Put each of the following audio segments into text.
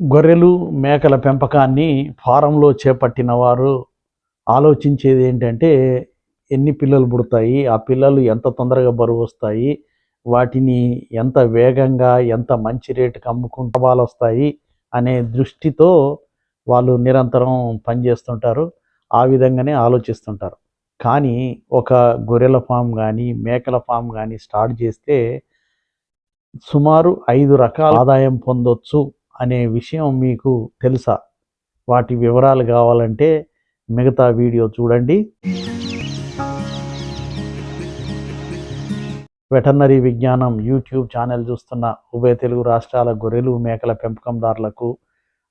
గొర్రెలు మేకల పెంపకాన్ని ఫారంలో చేపట్టిన వారు ఆలోచించేది ఏంటంటే ఎన్ని పిల్లలు పుడతాయి ఆ పిల్లలు ఎంత తొందరగా బరువు వస్తాయి వాటిని ఎంత వేగంగా ఎంత మంచి రేటుకి అమ్ముకుంటూ వస్తాయి అనే దృష్టితో వాళ్ళు నిరంతరం పనిచేస్తుంటారు ఆ విధంగానే ఆలోచిస్తుంటారు. కానీ ఒక గొర్రెల ఫామ్ కానీ మేకల ఫామ్ కానీ స్టార్ట్ చేస్తే సుమారు ఐదు రకాల ఆదాయం పొందొచ్చు అనే విషయం మీకు తెలుసా? వాటి వివరాలు కావాలంటే మిగతా వీడియో చూడండి. వెటర్నరీ విజ్ఞానం యూట్యూబ్ ఛానల్ చూస్తున్న ఉభయ తెలుగు రాష్ట్రాల గొర్రెలు మేకల పెంపకందారులకు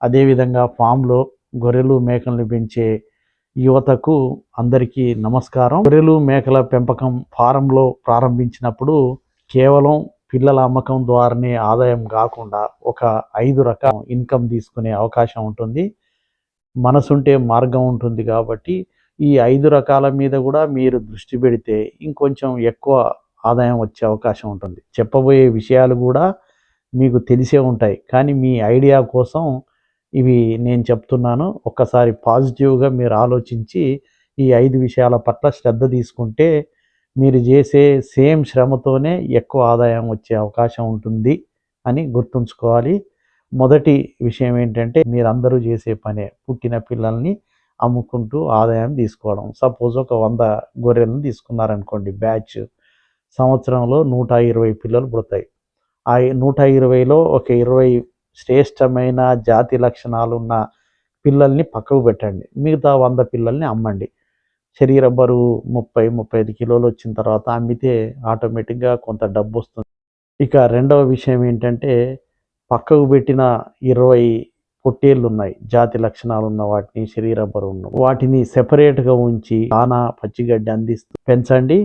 అదేవిధంగా ఫామ్లో గొర్రెలు మేకలను పెంచే యువతకు అందరికీ నమస్కారం. గొర్రెలు మేకల పెంపకం ఫారంలో ప్రారంభించినప్పుడు కేవలం పిల్లల అమ్మకం ద్వారానే ఆదాయం కాకుండా ఒక ఐదు రకాల ఇన్కమ్ తీసుకునే అవకాశం ఉంటుంది. మనసుంటే మార్గం ఉంటుంది కాబట్టి ఈ ఐదు రకాల మీద కూడా మీరు దృష్టి పెడితే ఇంకొంచెం ఎక్కువ ఆదాయం వచ్చే అవకాశం ఉంటుంది. చెప్పబోయే విషయాలు కూడా మీకు తెలిసే ఉంటాయి. కానీ మీ ఐడియా కోసం ఇవి నేను చెప్తున్నాను. ఒక్కసారి పాజిటివ్గా మీరు ఆలోచించి ఈ ఐదు విషయాల పట్ల శ్రద్ధ తీసుకుంటే మీరు చేసే సేమ్ శ్రమతోనే ఎక్కువ ఆదాయం వచ్చే అవకాశం ఉంటుంది అని గుర్తుంచుకోవాలి. మొదటి విషయం ఏంటంటే మీరందరూ చేసే పనే పుట్టిన పిల్లల్ని అమ్ముకుంటూ ఆదాయం తీసుకోవడం. సపోజ్ ఒక వంద గొర్రెలను తీసుకున్నారనుకోండి బ్యాచ్. సంవత్సరంలో నూట ఇరవై పిల్లలు పుడతాయి. ఆ నూట ఇరవైలో ఒక ఇరవై శ్రేష్టమైన జాతి లక్షణాలు ఉన్న పిల్లల్ని పక్కకు పెట్టండి. మిగతా వంద పిల్లల్ని అమ్మండి. శరీర బరువు ముప్పై ముప్పై ఐదు కిలోలు వచ్చిన తర్వాత అమ్మితే ఆటోమేటిక్గా కొంత డబ్బు వస్తుంది. ఇక రెండవ విషయం ఏంటంటే పక్కకు పెట్టిన ఇరవై పొట్టేళ్ళు ఉన్నాయి. జాతి లక్షణాలు ఉన్న వాటిని శరీర బరువు ఉన్న వాటిని సెపరేట్గా ఉంచి దానా పచ్చిగడ్డి అందిస్తూ పెంచండి.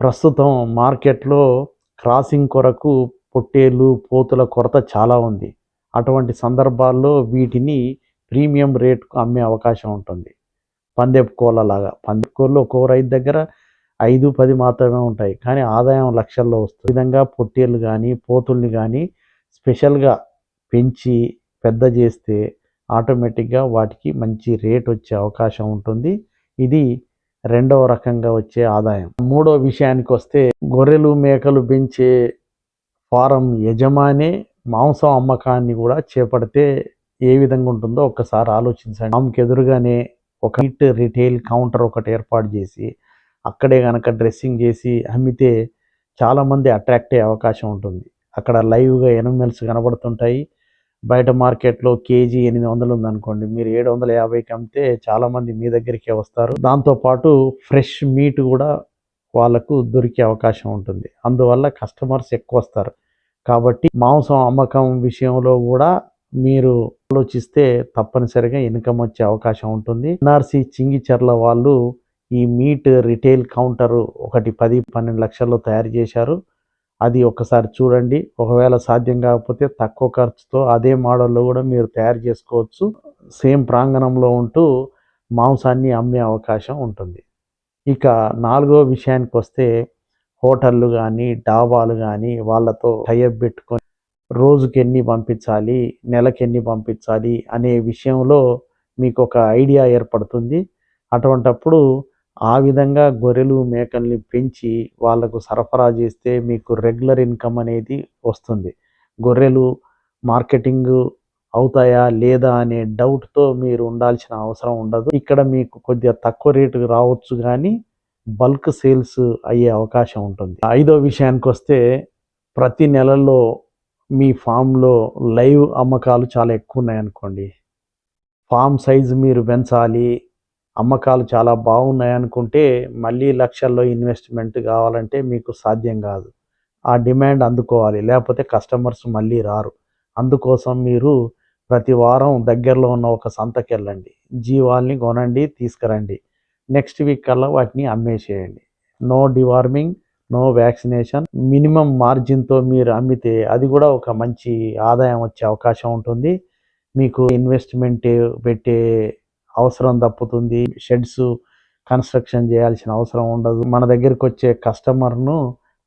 ప్రస్తుతం మార్కెట్లో క్రాసింగ్ కొరకు పొట్టేళ్ళు పోతుల కొరత చాలా ఉంది. అటువంటి సందర్భాల్లో వీటిని ప్రీమియం రేట్కు అమ్మే అవకాశం ఉంటుంది. పందెపు కోళ్ళలాగా పందెపు కోళ్ళు ఒక్కో రైతు దగ్గర ఐదు పది మాత్రమే ఉంటాయి. కానీ ఆదాయం లక్షల్లో వస్తుంది. విధంగా పొట్టేళ్ళు కానీ పోతుల్ని కానీ స్పెషల్గా పెంచి పెద్ద చేస్తే ఆటోమేటిక్గా వాటికి మంచి రేట్ వచ్చే అవకాశం ఉంటుంది. ఇది రెండవ రకంగా వచ్చే ఆదాయం. మూడో విషయానికి వస్తే గొర్రెలు మేకలు పెంచే ఫారం యజమానే మాంసం అమ్మకాన్ని కూడా చేపడితే ఏ విధంగా ఉంటుందో ఒక్కసారి ఆలోచించండి. ఆమెకు ఎదురుగానే ఒక నీట్ రిటైల్ కౌంటర్ ఒకటి ఏర్పాటు చేసి అక్కడే కనుక డ్రెస్సింగ్ చేసి అమ్మితే చాలామంది అట్రాక్ట్ అయ్యే అవకాశం ఉంటుంది. అక్కడ లైవ్గా ఎనిమల్స్ కనబడుతుంటాయి. బయట మార్కెట్లో కేజీ ఎనిమిది వందలు ఉందనుకోండి మీరు ఏడు వందల యాభైకి అమ్మితే చాలామంది మీ దగ్గరికే వస్తారు. దాంతోపాటు ఫ్రెష్ మీట్ కూడా వాళ్ళకు దొరికే అవకాశం ఉంటుంది. అందువల్ల కస్టమర్స్ ఎక్కువ వస్తారు. కాబట్టి మాంసం అమ్మకం విషయంలో కూడా మీరు ఆలోచిస్తే తప్పనిసరిగా ఇన్కమ్ వచ్చే అవకాశం ఉంటుంది. ఎన్ఆర్సి చింగిచర్ల వాళ్ళు ఈ మీట్ రిటైల్ కౌంటర్ ఒకటి పది పన్నెండు లక్షల్లో తయారు చేశారు. అది ఒకసారి చూడండి. ఒకవేళ సాధ్యం కాకపోతే తక్కువ ఖర్చుతో అదే మోడల్లో కూడా మీరు తయారు చేసుకోవచ్చు. సేమ్ ప్రాంగణంలో ఉంటూ మాంసాన్ని అమ్మే అవకాశం ఉంటుంది. ఇక నాలుగో విషయానికి వస్తే హోటళ్ళు కానీ డాబాలు కానీ వాళ్ళతో టైఅప్ పెట్టుకొని రోజుకి ఎన్ని పంపించాలి నెలకి ఎన్ని పంపించాలి అనే విషయంలో మీకు ఒక ఐడియా ఏర్పడుతుంది. అటువంటప్పుడు ఆ విధంగా గొర్రెలు మేకల్ని పెంచి వాళ్ళకు సరఫరా చేస్తే మీకు రెగ్యులర్ ఇన్కమ్ అనేది వస్తుంది. గొర్రెలు మార్కెటింగ్ అవుతాయా లేదా అనే డౌట్తో మీరు ఉండాల్సిన అవసరం ఉండదు. ఇక్కడ మీకు కొద్దిగా తక్కువ రేటు రావచ్చు కానీ బల్క్ సేల్స్ అయ్యే అవకాశం ఉంటుంది. ఐదో విషయానికి వస్తే ప్రతి నెలలో మీ ఫామ్లో లైవ్ అమ్మకాలు చాలా ఎక్కువ ఉన్నాయనుకోండి ఫామ్ సైజు మీరు పెంచాలి అమ్మకాలు చాలా బాగున్నాయి అనుకుంటే మళ్ళీ లక్షల్లో ఇన్వెస్ట్మెంట్ కావాలంటే మీకు సాధ్యం కాదు. ఆ డిమాండ్ అందుకోవాలి లేకపోతే కస్టమర్స్ మళ్ళీ రారు. అందుకోసం మీరు ప్రతి వారం దగ్గరలో ఉన్న ఒక సంతకి వెళ్ళండి జీవాల్ని కొనండి తీసుకురండి. నెక్స్ట్ వీక్ కల్లా వాటిని అమ్మేసేయండి. No deworming no vaccination. Minimum మార్జిన్తో మీరు అమ్మితే అది కూడా ఒక మంచి ఆదాయం వచ్చే అవకాశం ఉంటుంది. మీకు ఇన్వెస్ట్మెంట్ పెట్టే అవసరం తప్పుతుంది. షెడ్స్ కన్స్ట్రక్షన్ చేయాల్సిన అవసరం ఉండదు. మన దగ్గరికి వచ్చే కస్టమర్ను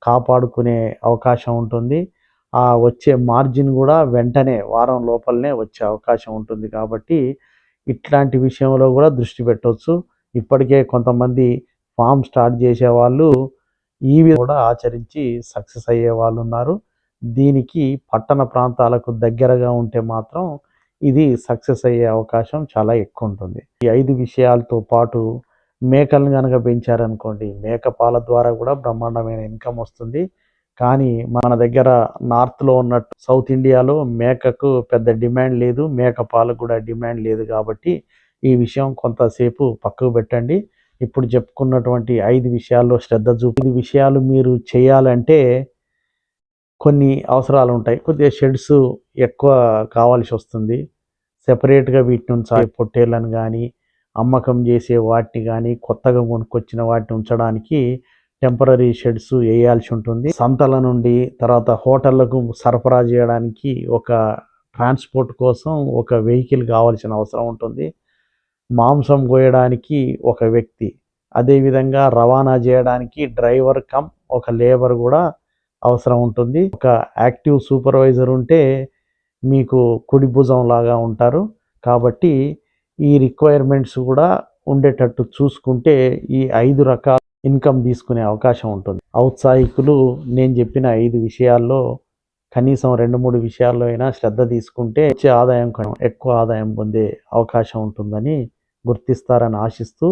కాపాడుకునే అవకాశం ఉంటుంది. ఆ వచ్చే మార్జిన్ కూడా వెంటనే వారం లోపలనే వచ్చే అవకాశం ఉంటుంది కాబట్టి ఇట్లాంటి విషయంలో కూడా దృష్టి పెట్టవచ్చు ఇప్పటికే కొంతమంది ఫామ్ స్టార్ట్ చేసే వాళ్ళు ఈ కూడా ఆచరించి సక్సెస్ అయ్యే వాళ్ళు ఉన్నారు. దీనికి పట్టణ ప్రాంతాలకు దగ్గరగా ఉంటే మాత్రం ఇది సక్సెస్ అయ్యే అవకాశం చాలా ఎక్కువ ఉంటుంది. ఈ ఐదు విషయాలతో పాటు మేకలను కనుక పెంచారనుకోండి మేక పాల ద్వారా కూడా బ్రహ్మాండమైన ఇన్కమ్ వస్తుంది. కానీ మన దగ్గర నార్త్లో ఉన్నట్టు సౌత్ ఇండియాలో మేకకు పెద్ద డిమాండ్ లేదు మేక పాలకు కూడా డిమాండ్ లేదు కాబట్టి ఈ విషయం కొంతసేపు పక్కకు పెట్టండి. ఇప్పుడు చెప్పుకున్నటువంటి ఐదు విషయాల్లో శ్రద్ధ చూపి ఐదు విషయాలు మీరు చేయాలంటే కొన్ని అవసరాలు ఉంటాయి. కొద్దిగా షెడ్స్ ఎక్కువ కావాల్సి వస్తుంది. సెపరేట్గా వీటిని ఉంచాలి. పొట్టేళ్ళను కానీ అమ్మకం చేసే వాటిని కానీ కొత్తగా కొనుక్కొచ్చిన వాటిని ఉంచడానికి టెంపరీ షెడ్స్ వేయాల్సి ఉంటుంది. సంతల నుండి తర్వాత హోటళ్ళకు సరఫరా చేయడానికి ఒక ట్రాన్స్పోర్ట్ కోసం ఒక వెహికల్ కావాల్సిన అవసరం ఉంటుంది. మాంసం కోయడానికి ఒక వ్యక్తి అదేవిధంగా రవాణా చేయడానికి డ్రైవర్ కమ్ ఒక లేబర్ కూడా అవసరం ఉంటుంది. ఒక యాక్టివ్ సూపర్వైజర్ ఉంటే మీకు కుడి భుజం లాగా ఉంటారు. కాబట్టి ఈ రిక్వైర్మెంట్స్ కూడా ఉండేటట్టు చూసుకుంటే ఈ ఐదు రకాల ఇన్కమ్ తీసుకునే అవకాశం ఉంటుంది. ఔత్సాహికులు నేను చెప్పిన ఐదు విషయాల్లో కనీసం రెండు మూడు విషయాల్లో అయినా శ్రద్ధ తీసుకుంటే వచ్చే ఆదాయం ఎక్కువ ఆదాయం పొందే అవకాశం ఉంటుందని గుర్తిస్తారని ఆశిస్తూ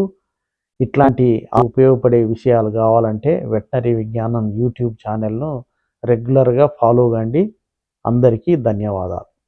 ఇట్లాంటి ఉపయోగపడే విషయాలు కావాలంటే వెటనరీ విజ్ఞానం యూట్యూబ్ ఛానల్ను రెగ్యులర్గా ఫాలో కండి. అందరికీ ధన్యవాదాలు.